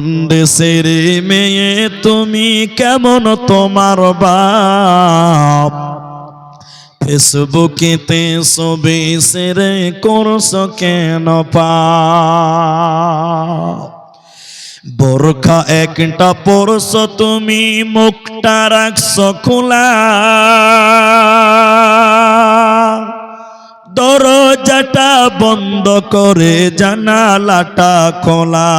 কোন দেশের মেয়ে, তুমি কেমন তোমার বাপ? ফেসবুকেতে ছবি সেরে করছ কেন পা বোরখা একটা পরশ তুমি মুখটা রাখছো খোলা। দরজাটা বন্ধ করে জানালাটা খোলা।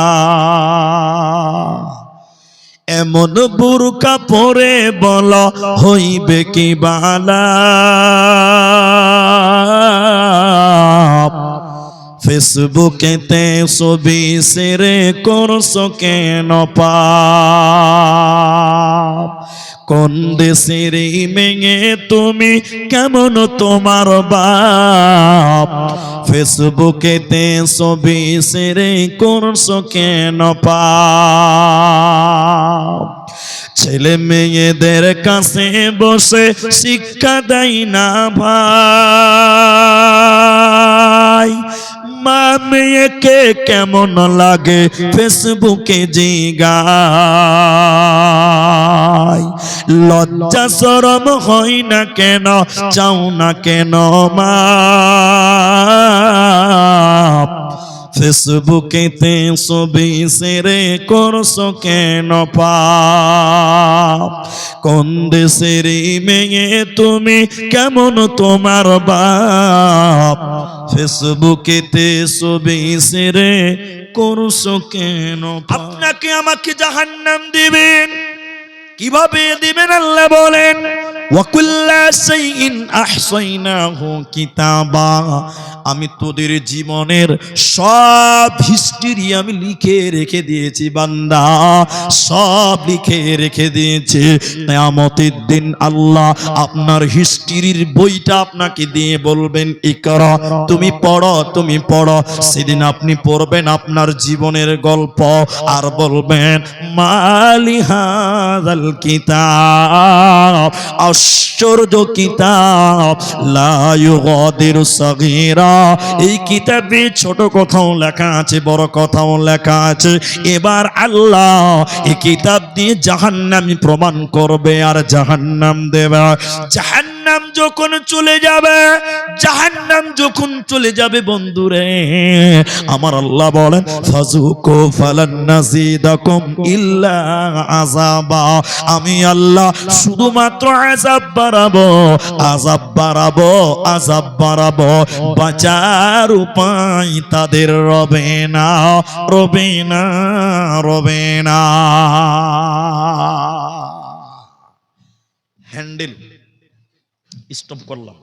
এমন বুরকা পরে বল, হইবে কি বালা? ফেসবুকেতে ছবি সেরে করছ কেন পাপ? কোন দেশের মেয়ে তুমি কেমন তোমার বাপ? ফেসবুকেতে ছবি সেরে করছ কেন ছেলে মেয়েদের কাছে বসে শিক্ষা দেয় না মা মেয়েকে কেমন লাগে ফেসবুকে জিগা লজ্জা সরম হয় না কেন চাও না কেন মা? ফেসবুকেতে ছবি সেরে করছ কেন পাপ? কোন দেশের মেয়ে তুমি, কেমন তোমার বাপ? ফেসবুকেতে ছবি সেরে করছ কেন আপনাকে আমাকে জাহান্নাম দিবেন। কীভাবে দিবেন আল্লাহ বলেন? আমি তোদের জীবনের সব হিস্ট্রি আমি লিখে রেখে দিয়েছি, বান্দা। সব লিখে রেখে দিয়েছি। কিয়ামতের দিন আল্লাহ আপনার হিস্ট্রির বইটা আপনাকে দিয়ে বলবেন, ইকরা, তুমি পড়ো তুমি পড়ো। সেদিন আপনি পড়বেন আপনার জীবনের গল্প আর বলবেন, মালি হাযাল কিতাব। আশ্চর্য কিতাব। লায়ু ইউগাদিরু সাগীরা। এই কিতাবে ছোট কথাও লেখা আছে, বড় কথাও লেখা আছে। এবার আল্লাহ এই কিতাব দিয়ে জাহান্নামী প্রমাণ করবে আর জাহান্নাম দেবে। জাহান্নাম যখন চলে যাবে, জাহান্নাম যখন চলে যাবে বন্ধুরে, আমার আল্লাহ বলেন ফাজুকু ফালান নাজিদাকুম ইল্লা আযাবা। আমি আল্লাহ শুধুমাত্র আযাব বাড়াবো আযাব বাড়াবো আযাব বাড়াবো। বাঁচার উপায় তাদের রবে না রবে না রবে না। হ্যান্ডেল। স্টপ করলাম।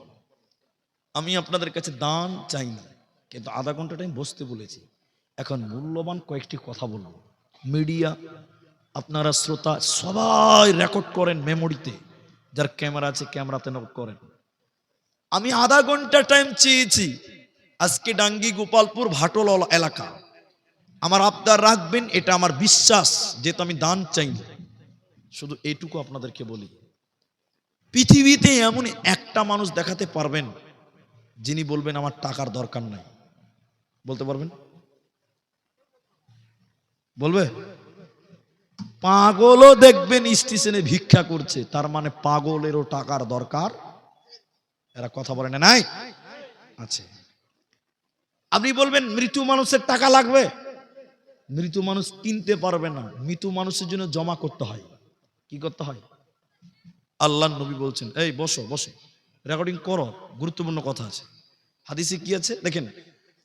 আমি আপনাদের কাছে দান চাই না, কিন্তু আধা ঘণ্টা টাইম বসতে বলেছি। এখন মূল্যবান কয়েকটি কথা বলব। মিডিয়া, আপনারা শ্রোতা, সবাই রেকর্ড করেন মেমোরিতে যার ক্যামেরা আছে ক্যামেরাতে নোট করেন। আমি আধা ঘণ্টা টাইম চেয়েছি, আজকে ডাঙ্গি গোপালপুর ভাটল এলাকা। আমার আবদার রাখবেন, এটা আমার বিশ্বাস, যেহেতু আমি দান চাই শুধু এইটুকু আপনাদেরকে বলি। পৃথিবীতে এমন একটা মানুষ দেখাতে পারবেন যিনি বলবেন, আমার টাকার দরকার নাই। বলতে পারবেন? বলবে? পাগলও দেখবেন স্টেশনে ভিক্ষা করছে, তার মানে পাগলেরও টাকার দরকার। এরা কথা বলে না, নাই। আছে। আপনি বলবেন, মৃত্যু মানুষের টাকা লাগবে? মৃত্যু মানুষ কিনতে পারবে না। মৃত্যু মানুষের জন্য জমা করতে হয়। কি করতে হয়? আল্লাহ নবী বলছেন এই বসো বসো রেকর্ডিং করো গুরুত্বপূর্ণ কথা আছে হাদিসে কি আছে দেখেন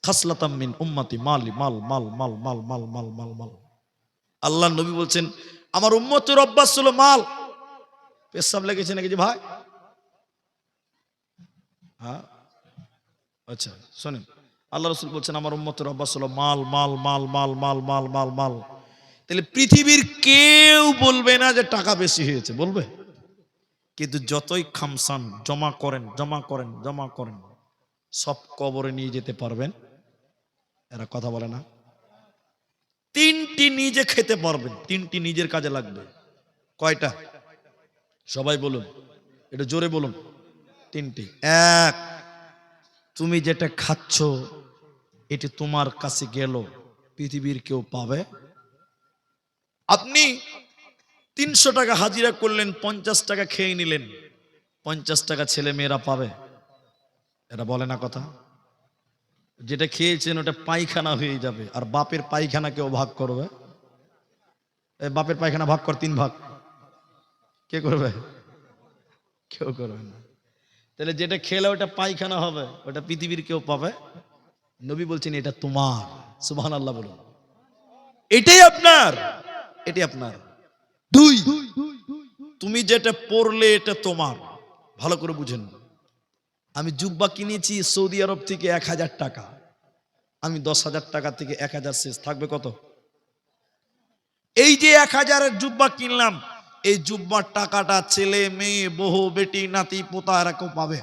খাসলাতাম মিন উম্মাতি মালি মাল মাল মাল মাল মাল মাল মাল মাল আল্লাহ নবী বলছেন আমার উম্মতের অভ্যাস ছিল মাল পেশাব লেগেছে নাকি যে ভাই হ্যাঁ আচ্ছা শোনেন আল্লাহ রসুল বলছেন আমার উম্মতের অভ্যাস হলো মাল মাল মাল মাল মাল মাল মাল মাল তাহলে পৃথিবীর কেউ বলবে না যে টাকা বেশি হয়েছে বলবে কিন্তু যতই খামসান, জমা করেন জমা করেন জমা করেন, সব কবরে নিয়ে যেতে পারবেন। এরা কথা বলে না। তিনটি নিজে খেতে পারবেন, তিনটি নিজের কাজে লাগবে। কয়টা? সবাই বলুন এটা জোরে বলুন। তিনটি। এক, তুমি যেটা খাচ্ছ, এটি তোমার কাছে গেল, পৃথিবীর কেউ পাবে। আপনি তিনশো টাকা হাজিরা করলেন, পঞ্চাশ টাকা খেয়ে নিলেন। পঞ্চাশ টাকা ছেলে মেয়েরা পাবে। এরা বলে না কথা। যেটা খেয়েছেন, ওটা পায়খানা হয়ে যাবে। আর বাপের পায়খানা কেউ ভাগ করবে? বাপের পায়খানা ভাগ কর, তিন ভাগ। কে করবে? কেউ করবে না। তাহলে যেটা খেলে ওটা পায়খানা হবে, ওটা পৃথিবীর কেউ পাবে? নবী বলছেন, এটা তোমার। সুবহান আল্লাহ বলুন। এটাই আপনার। এটাই আপনার। দুই। তুমি যেটা পড়লে এটা তোমার। ভালো করে বুঝেন। আমি জুব্বা কিনেছি সৌদি আরব থেকে এক হাজার টাকা। আমি দশ হাজার টাকা থেকে এক হাজার শেষ। থাকবে কত? এই যে এক হাজারের জুব্বা কিনলাম, এই জুব্বার টাকাটা ছেলে, মেয়ে বহু বেটি, নাতি, পোতা, এরা কেউ পাবে?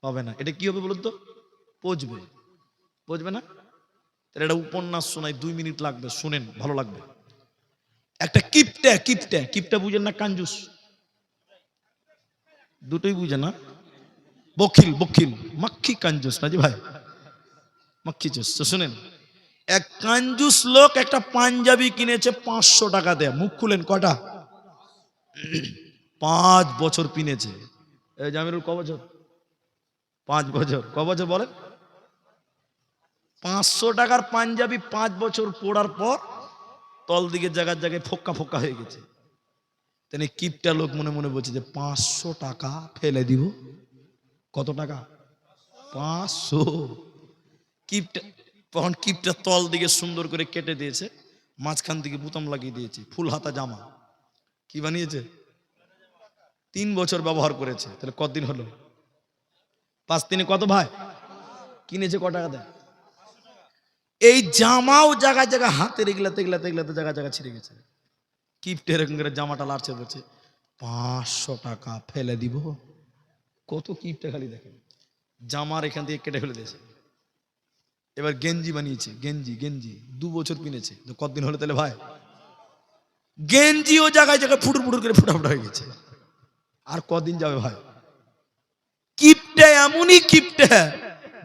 পাবে না। এটা কি হবে বলুন তো? পচবে। পচবে না? এটা উপন্যাস শোনাই। দুই মিনিট লাগবে। শুনেন, ভালো লাগবে। একটা কিপটা কিপটা কিপটা বুঝেন না কাঞ্জুস। দুটোই বুঝে না। বকিল বকিল মাক্ষি কাঞ্জুস না জি ভাই। মাক্ষি চুস তো শুনেন, এক কাঞ্জুস লোক একটা পাঞ্জাবি কিনেছে পাঁচশো টাকা দেয়। মুখ খুলেন কটা পাঁচ বছর কিনেছে জামিরুল, ক বছর? পাঁচ বছর। ক বছর বলেন? পাঁচশো টাকার পাঞ্জাবি পাঁচ বছর পড়ার পর তল দিকে জায়গার জায়গায় ফোক্কা ফোক্কা হয়ে গেছে। তিনি কিপটা লোক মনে মনে বলছে যে, পাঁচশো টাকা ফেলে দিব। কত টাকা? পাঁচশো। কিপটা তখন কিপটা তল দিকে সুন্দর করে কেটে দিয়েছে, মাঝখান থেকে বুতাম লাগিয়ে দিয়েছে, ফুল হাতা জামা। কি বানিয়েছে? তিন বছর ব্যবহার করেছে। তাহলে কতদিন হলো? পাঁচ দিনে কত ভাই? কিনেছে ক টাকা দেয়? এই জামাও জায়গায় জায়গায় হাতের এগুলাতে এগুলাতে এগুলাতে জায়গা জায়গা ছিঁড়ে গেছে। কিপটে এরকম করে জামাটা লাড়ছে বলছে, পাঁচশো টাকা ফেলে দিব। কত কিপটে খালি দেখেন। জামার এখান থেকে কেটে ফেলে দিয়েছে। এবার গেঞ্জি বানিয়েছে, গেঞ্জি গেঞ্জি, দু বছর কিনেছে কতদিন হলো তাহলে ভাই? গেঞ্জিও জায়গায় জায়গায় ফুটুর ফুটুর করে ফুটা ফুটা হয়ে গেছে। আর কদিন যাবে ভাই? কিপটে, এমনই কিপটে।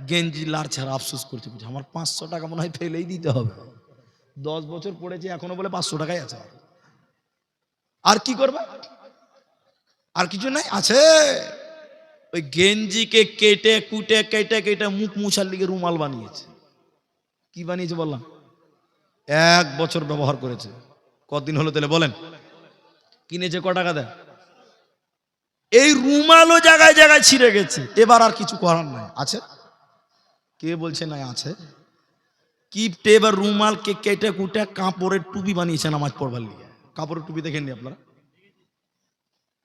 গেঞ্জি লাড়ছে ছাড়া আফসোস করছে। আমার পাঁচশো টাকা মনে হয় ফেলেই দিতে হবে। দশ বছর পড়েছে, এখনও বলে পাঁচশো টাকাই আছে আর কি করবে? আর কিছু নাই? আছে। ওই গেঞ্জিকে কেটে, কুটে, কেটে কেটে মুখ মুছার লিগে রুমাল বানিয়েছে। কি বানিয়েছে বললাম? এক বছর ব্যবহার করেছে। কতদিন হলো তাহলে বলেন? কিনেছে ক টাকা দেয়? এই রুমালও জায়গায় জায়গায় ছিঁড়ে গেছে। এবার আর কিছু করার নাই। আছে? কে বলছে নাই আছে? কিপটে এবার রুমালকে কেটে কুটে কাপড়ের টুপি বানিয়েছে নামাজ পড়বার লিগে। কাপড়ের টুপি দেখেননি আপনারা?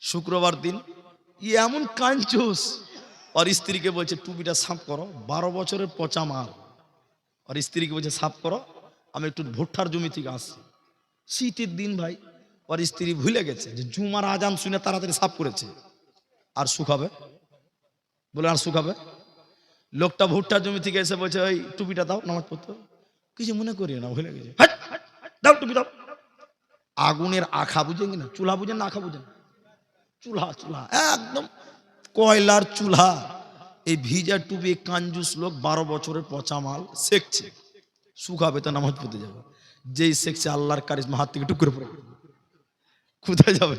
শুক্রবার দিন, ই এমন কাঞ্চুস। ওর স্ত্রীকে বলছে, টুপিটা সাফ করো, বারো বছরের পচা মাল। ওর স্ত্রীকে বলছে, সাফ করো, আমি একটু ভুট্টার জমি থেকে আসছি। শীতের দিন ভাই, ওর স্ত্রী ভুলে গেছে যে জুমার আজান শুনে তাড়াতাড়ি সাফ করেছে। আর শুকাবে? বলে, আর শুকাবে? লোকটা ভুট্টা জমি থেকে এসে বলছে ওই টুপিটা দাও, নামাজ পড়তে কিছু মনে করিও না, ভুলে গেছে। দাও টুপি, দাও। আগুনের আখা বুঝেন কিনা চুলা বুঝেন না আখা বুঝেন? চুলা চুলা, একদম কয়লার চুলা। এই ভিজা টুপি কাঞ্জুস লোক বারো বছরের পচা মাল শেখছে শুকাবে তো নামাজ পড়তে যাবে। যেই শেখছে আল্লাহর কারিজমা, হাত থেকে টুকরে পড়ে। কোথায় যাবে?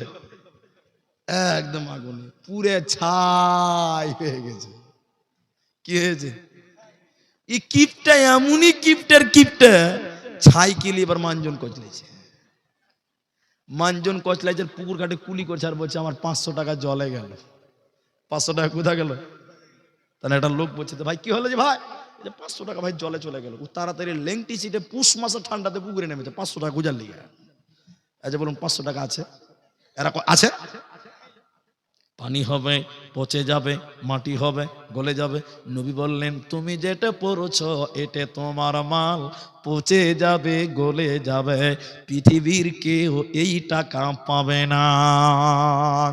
একদম আগুনে, পুরে ছাই হয়ে গেছে। কি হয়েছে? এই কিপটা, এমনই কিপটার কিপটা, ছাই কিলি এবার মানজন কচলেছে মানজন কচলাইছে, পুকুর ঘাটে কুলি করছে আর বলছে, আমার পাঁচশো টাকা জলে গেল। পাঁচশো টাকা কোথায় গেল? তাহলে একটা লোক বলছে, তো ভাই, কি হলো যে ভাই? যে পাঁচশো টাকা ভাই জলে চলে গেল। ও তাড়াতাড়ি লেংটি সিটে পুষ মাসে ঠান্ডাতে পুকুরে নেমেছে, পাঁচশো টাকা গুজার লিগে। আচ্ছা বলুন, পাঁচশো টাকা আছে। এরা আছে? পানি হবে, পচে যাবে, মাটি হবে, গলে যাবে। নবী বললেন, তুমি যেটা পড়ছ এটা তোমার মাল। পচে যাবে, গলে যাবে। পৃথিবীর কেউ এই টাকা পাবে না।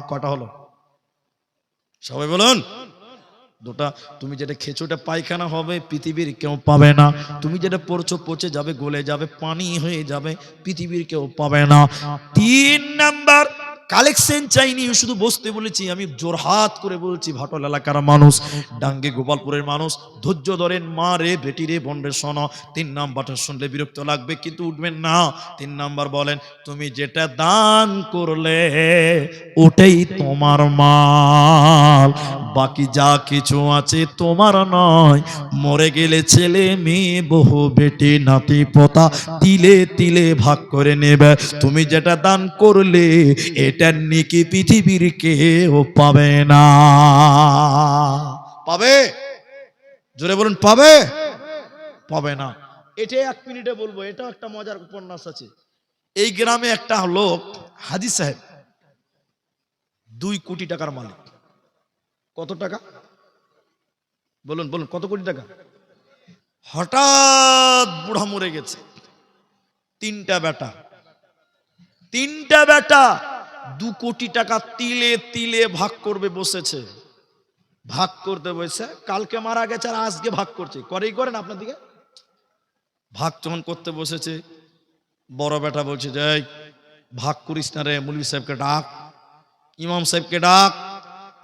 কটা হলো? সবাই বলুন। দুটা, তুমি যেটা খেছো ওটা পায়খানা হবে, পৃথিবীর কেউ পাবে না। তুমি যেটা পড়ছো পচে যাবে, গলে যাবে, পানি হয়ে যাবে, পৃথিবীর কেউ পাবে না। তিন নাম্বার কালেকশন চাইনি শুধু বসতে বলেছি, আমি জোরহাত করে বলছি ভাটল এলাকার মানুষ, ডাঙ্গে গোপালপুরের মানুষ, ধৈর্য ধরেন, মা রে, বেটি রে, বোন রে, শোনো, তিন নাম্বারটা শুনলে বিরক্ত লাগবে, কিন্তু উঠবেন না। তিন নাম্বার বলেন, তুমি যেটা দান করলে, ওটাই তোমার মাল। বাকি যা কিছু আছে তোমার নয়। মরে গেলে ছেলে মেয়ে বহু বেটি, নাতি, পোতা, তিলে তিলে ভাগ করে নেবে। তুমি যেটা দান করলে এটার নিকি পৃথিবীর কেউ পাবে না। পাবে? জোরে বলুন, পাবে? পাবে না। এটাই এক মিনিটে বলব, এটাও একটা মজার উপন্যাস আছে। এই গ্রামে একটা লোক, হাজি সাহেব, দুই কোটি টাকার মালিক। কত টাকা? বলুন বলুন, কত কোটি টাকা? হঠাৎ বুড়া মরে গেছে। তিনটা বেটা। তিনটা বেটা! দু কোটি টাকা তিলে তিলে ভাগ করবে বসেছে। ভাগ করতে বসে কালকে মারা গেছে আর আজকে ভাগ করছে। করেই করেন আপনার দিকে। ভাগ যখন করতে বসেছে, বড় বেটা বলছে যে ভাগ করিস না রে মুলবি সাহেবকে ডাক। ইমাম সাহেবকে ডাক।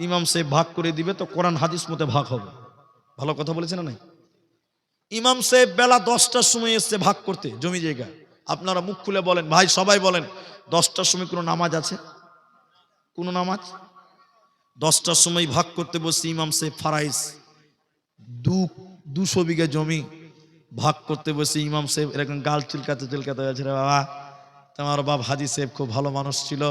ইমাম সাহেব ভাগ করে দিবে তো কোরআন হাদিস মতে ভাগ হবে। ভালো কথা বলেছে না নাই? ইমাম সাহেব বেলা দশটার সময় এসছে ভাগ করতে, জমি জায়গা। আপনারা মুখ খুলে বলেন। ভাই, সবাই বলেন, দশটার সময় কোনো নামাজ আছে? কোনো নামাজ? দশটার সময় ভাগ করতে বসছে ইমাম সাহেব ফারাইস দু, দুশো বিঘা জমি ভাগ করতে বসে ইমাম সাহেব। এরকম গাল চিলকাতে চুলকাতে যাচ্ছে রে বাবা, তোমার বাপ হাজি সাহেব খুব ভালো মানুষ ছিল।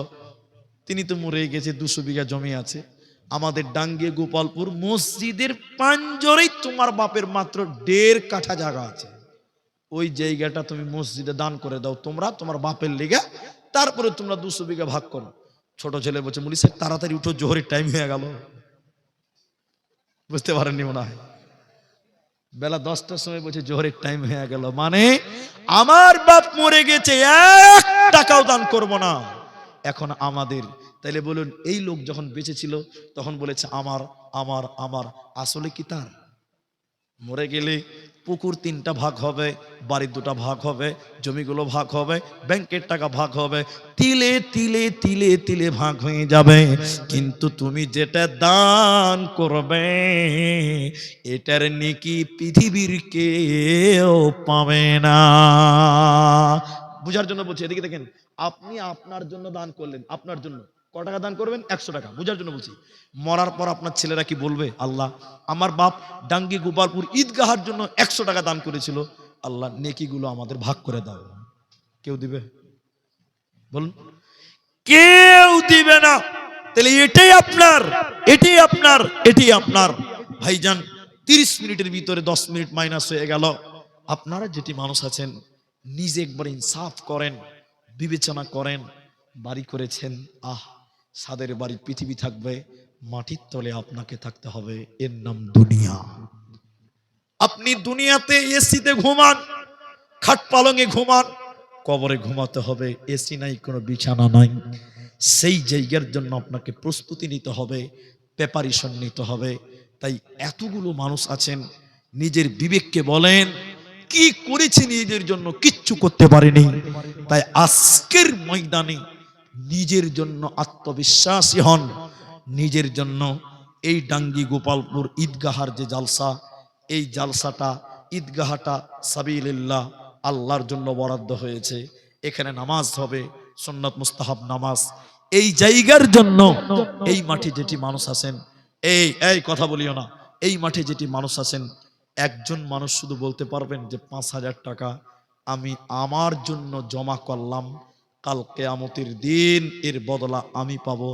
তিনি তো মরে গেছে, দুশো বিঘা জমি আছে। আমাদের ডাঙ্গে গোপালপুর মসজিদের পাঞ্জরেই তোমার বাপের মাত্র দেড় কাঠা জায়গা আছে। ওই জায়গাটা তুমি মসজিদে দান করে দাও তোমরা, তোমার বাপের লেগে, তারপরে তোমরা দুশো বিঘা ভাগ করো। ছোট ছেলে বলছে মুলি সাহেব, তাড়াতাড়ি উঠো, জোহরের টাইম হয়ে গেল। বুঝতে পারেননি মনে হয়। বেলা দশটার সময় বলছে, জোহরের টাইম হয়ে গেল। মানে আমার বাপ মরে গেছে, এক টাকাও দান করব না। এখন আমাদের, তাইলে বলুন, এই লোক যখন বেঁচে ছিল, তখন বলেছে, আমার আমার আমার, আসলে কি তার? মরে গেলে পুকুর তিনটা ভাগ হবে, বাড়ির দুটা ভাগ হবে, জমিগুলো ভাগ হবে, ব্যাংকের টাকা ভাগ হবে, তিলে তিলে তিলে তিলে ভাগ হয়ে যাবে। কিন্তু তুমি যেটা দান করবে, এটার নেকি পৃথিবীর কেউ পাবে না। বুঝার জন্য বলছি, এদিকে দেখেন, আপনি আপনার জন্য দান করলেন, আপনার জন্য। ক টাকা দান করবেন? একশো টাকা। বুঝার জন্য বলছি, মরার পর আপনার ছেলেরা কি বলবে? আল্লাহ, আমার বাপ ডাঙ্গি গোপালপুর ঈদগাহার জন্য একশো টাকা দান করেছিল। আল্লাহ, নেকিগুলো আমাদের ভাগ করে দাও। কেউ দিবে? বলুন। কেউ দিবে না। তাহলে এটাই আপনার এটাই আপনার এটাই আপনার। ভাইজান, তিরিশ মিনিটের ভিতরে দশ মিনিট মাইনাস হয়ে গেল। আপনারা যেটি মানুষ আছেন, নিজে একবার ইনসাফ করেন, বিবেচনা করেন, বাড়ি করেছেন, আহ সাদের বাড়ি পৃথিবী থাকবে, মাটির তলে আপনাকে থাকতে হবে। এর নাম দুনিয়া। আপনি দুনিয়াতে এসিতে ঘুমান, খাট পালঙে ঘুমান, কবরে ঘুমাতে হবে, এসি নাই, কোনো বিছানা নাই। সেই জায়গার জন্য আপনাকে প্রস্তুতি নিতে হবে প্রেপারেশন নিতে হবে। তাই এতগুলো মানুষ আছেন, নিজের বিবেককে বলেন, কি করেছি নিজের জন্য? কিচ্ছু করতে পারেনি। তাই আজকের ময়দানে নিজের জন্য আত্মবিশ্বাসী হন। নিজের জন্য এই ডাঙ্গি গোপালপুর ঈদগাহার যে জালসা, এই জালসাটা, ঈদগাহাটা সাবিল্লাহ আল্লাহর জন্য বরাদ্দ হয়েছে। এখানে নামাজ হবে, সন্নত মুস্তাহাব নামাজ। এই জায়গার জন্য এই মাঠে যেটি মানুষ আছেন, এই এই কথা বলিও না, এই মাঠে যেটি মানুষ আছেন, একজন মানুষ শুধু বলতে পারবেন যে পাঁচ হাজার টাকা, আমি আমার জন্য জমা করলাম কাল কেয়ামতের দিন এর বদলা আমি পাবো,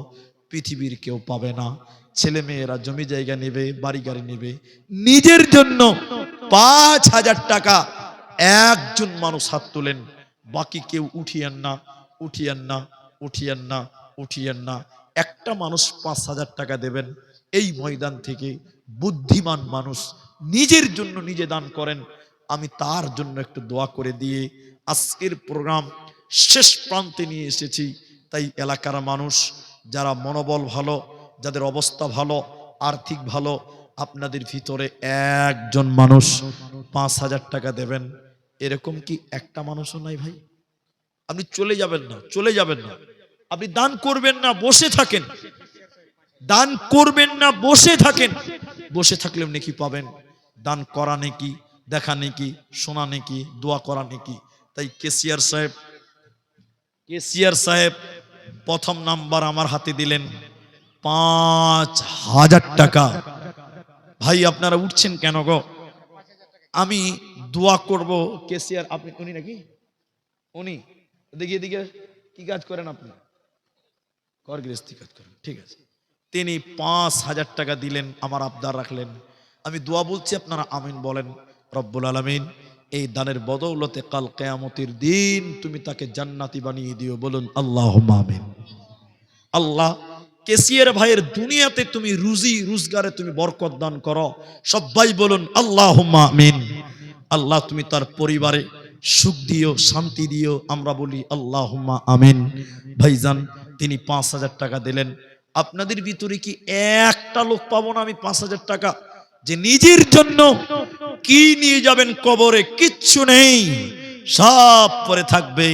পৃথিবীর কেউ পাবে না। ছেলে মেয়েরা জমি জায়গা নেবে, বাড়ি গাড়ি নেবে। নিজের জন্য পাঁচ হাজার টাকা একজন মানুষ হাত তোলেন। বাকি কেউ উঠিয়েন না উঠিয়েন না উঠিয়েন না উঠিয়েন না। একটা মানুষ পাঁচ হাজার টাকা দেবেন। এই ময়দান থেকে বুদ্ধিমান মানুষ নিজের জন্য নিজে দান করেন। আমি তার জন্য একটু দোয়া করে দিয়ে আজকের প্রোগ্রাম শেষ প্রান্তে নিয়ে এসেছি। তাই এলাকার মানুষ যারা মনোবল ভালো, যাদের অবস্থা ভালো, আর্থিক ভালো, আপনাদের ভিতরে একজন মানুষ পাঁচ হাজার টাকা দেবেন। এরকম কি একটা মানুষও নাই ভাই? আপনি চলে যাবেন না, চলে যাবেন না। আপনি দান করবেন না, বসে থাকেন। দান করবেন না, বসে থাকেন। বসে থাকলেও নেকি পাবেন? দান করা নেকি, দেখা নেকি, শোনা নেকি, দোয়া করা নেকি। তাই কেসিয়ার সাহেব কেসিয়ার সাহেব প্রথম নাম্বার আমার হাতে দিলেন পাঁচ হাজার টাকা। ভাই, আপনারা উঠছেন কেন গো? আমি দোয়া করব কেসিয়ার, আপনি উনি নাকি? উনি? এদিকে এদিকে। কি কাজ করেন আপনি? কর গৃহস্থী কাজ করেন, ঠিক আছে। তিনি পাঁচ হাজার টাকা দিলেন, আমার আবদার রাখলেন। আমি দোয়া বলছি, আপনারা আমিন বলেন, রব্বুল আলমিন। এই দানের বদৌলতে কাল কেয়ামতির দিন তুমি তাকে জান্নাতি বানিয়ে দিও, বলুন আল্লাহ আমিন। আল্লাহ, কেসিয়ার ভাইয়ের দুনিয়াতে তুমি রুজি, রোজগারে তুমি বরকত দান করো, সবাই বলুন আল্লাহ আমিন। আল্লাহ, তুমি তার পরিবারে সুখ দিও, শান্তি দিও, আমরা বলি আল্লাহ আমিন। ভাইজান, তিনি পাঁচ হাজার টাকা দিলেন। আপনাদের ভিতরে কি একটা লোক পাবো না আমি পাঁচ হাজার টাকা? যে নিজের জন্য কি নিয়ে যাবেন কবরে? কিচ্ছু নেই। সব পরে থাকবে।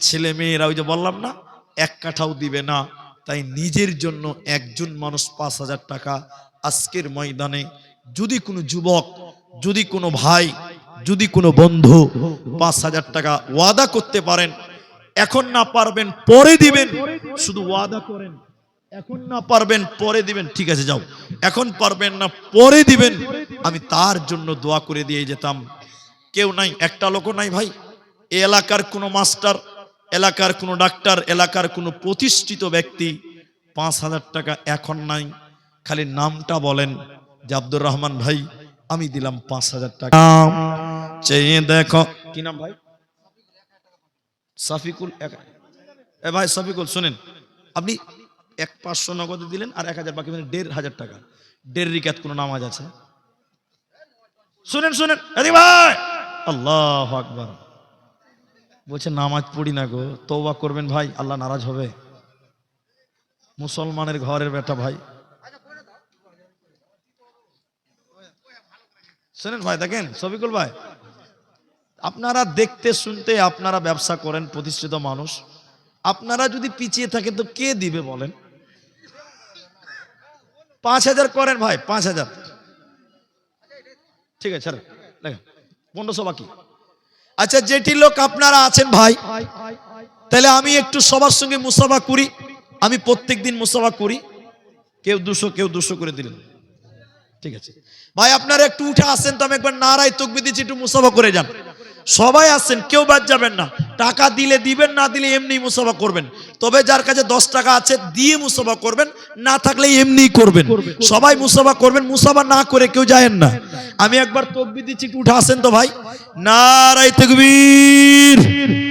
ছেলে মেয়েরা, ওই যে বললাম না, এক কাঠাও দিবে না। তাই নিজের জন্য একজন মানুষ পাঁচ হাজার টাকা আজকের ময়দানে। যদি কোনো যুবক, যদি কোনো ভাই, যদি কোনো বন্ধু পাঁচ হাজার টাকা ওয়াদা করতে পারেন, এখন না পারবেন, পরে দিবেন। শুধু ওয়াদা করেন। এখন না পারবেন পরে দিবেন। ঠিক আছে যাও। এখন পারবেন না পরে দিবেন। আমি তার জন্য দোয়া করে দিয়ে যেতাম। কেউ নাই একটা লোকও নাই ভাই। এ এলাকার কোনো মাস্টার এলাকার কোনো ডাক্তার এলাকার কোনো প্রতিষ্ঠিত ব্যক্তি পাঁচ হাজার টাকা এখন নাই। খালি নামটা বলেন যে আব্দুর রহমান ভাই আমি দিলাম পাঁচ হাজার টাকা। চেয়ে দেখো। কি নাম ভাই? সাফিকুল এ ভাই সাফিকুল শুনেন। আপনি এক পাঁচশো নগদে দিলেন আর এক হাজার বাকি মানে দেড় হাজার টাকা। দেড় রিকাত কোনো নামাজ আছে? শুনেন শুনেন। ভাই! আল্লাহ আকবার। বলছে, নামাজ পড়ি না গো তৌবা করবেন ভাই, আল্লাহ নারাজ হবে। মুসলমানের ঘরের বেটা ভাই। শুনেন ভাই, দেখেন সবিকুল ভাই, আপনারা দেখতে শুনতে আপনারা ব্যবসা করেন, প্রতিষ্ঠিত মানুষ। আপনারা যদি পিছিয়ে থাকে তো কে দিবে বলেন? পাঁচ হাজার করেন ভাই, পাঁচ হাজার। ঠিক আছে দেখেন, পনেরোশো বাকি। আচ্ছা যেটি লোক আপনারা আছেন ভাই, তাহলে আমি একটু সবার সঙ্গে মুসাফা করি। আমি প্রত্যেক দিন মুসাফা করি। কেউ দুশো কেউ দুশো করে দিলেন। ঠিক আছে। ভাই, আপনারা একটু উঠে আসেন, তো আমি একবার নারায় তকবি দিচ্ছি, একটু মুসাফা করে যান। সবাই আসেন কেউ বাদ যাবেন না। টাকা দিলে দিবেন, না দিলে এমনি মুসাফা করবেন। তবে যার কাছে দশ টাকা আছে, দিয়ে মুসাফা করবেন, না থাকলে এমনি করবেন। সবাই মুসাফা করবেন, মুসাফা না করে কেউ যায়েন না। আমি একবার তকবি দিচ্ছি, একটু উঠে আসেন তো ভাই। নারাই তকবীর।